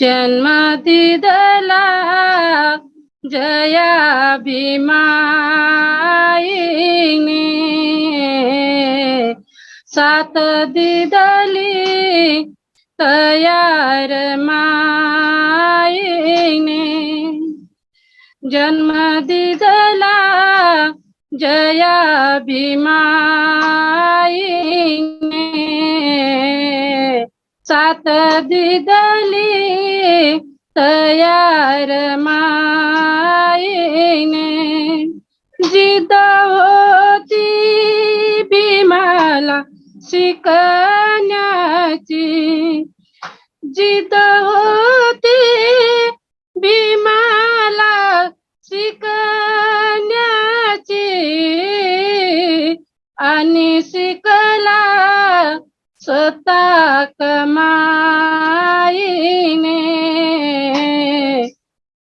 जन्म दिदला जया भीमाईने सात दिदली तयार माईने जन्म दिदला जया भीमा सात दिदली तयार माईने जिद होती भीमाला शिकण्याची. जिद होती भीमाला शिकण्याची. आणि शिक स्वतः कमाईने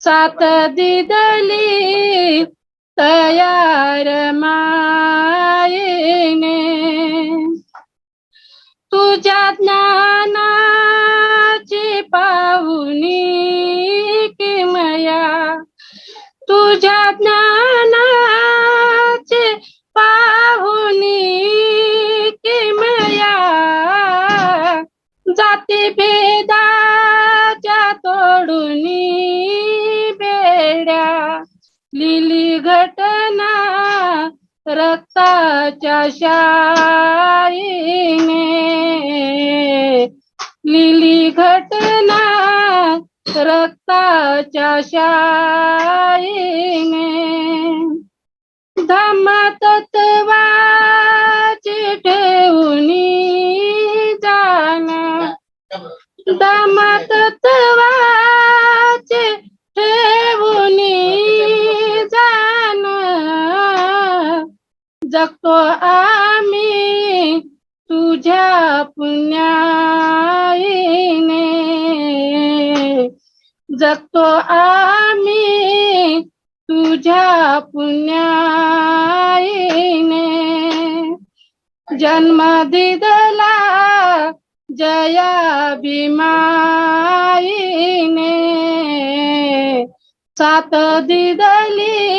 सात दिदली तयार माईने तुझ्या ज्ञानाची जाती भेदाच्या तोडून बेड्या. लिली घटना रक्ताच्या शाईने. लिली घटना रक्ताच्या शाईने. धमातत जगतो आम्ही तुझ्या पुण्याईने. जगतो आम्ही तुझ्या पुण्याईने. जन्म दिदला जया भीमाईने सात दिदली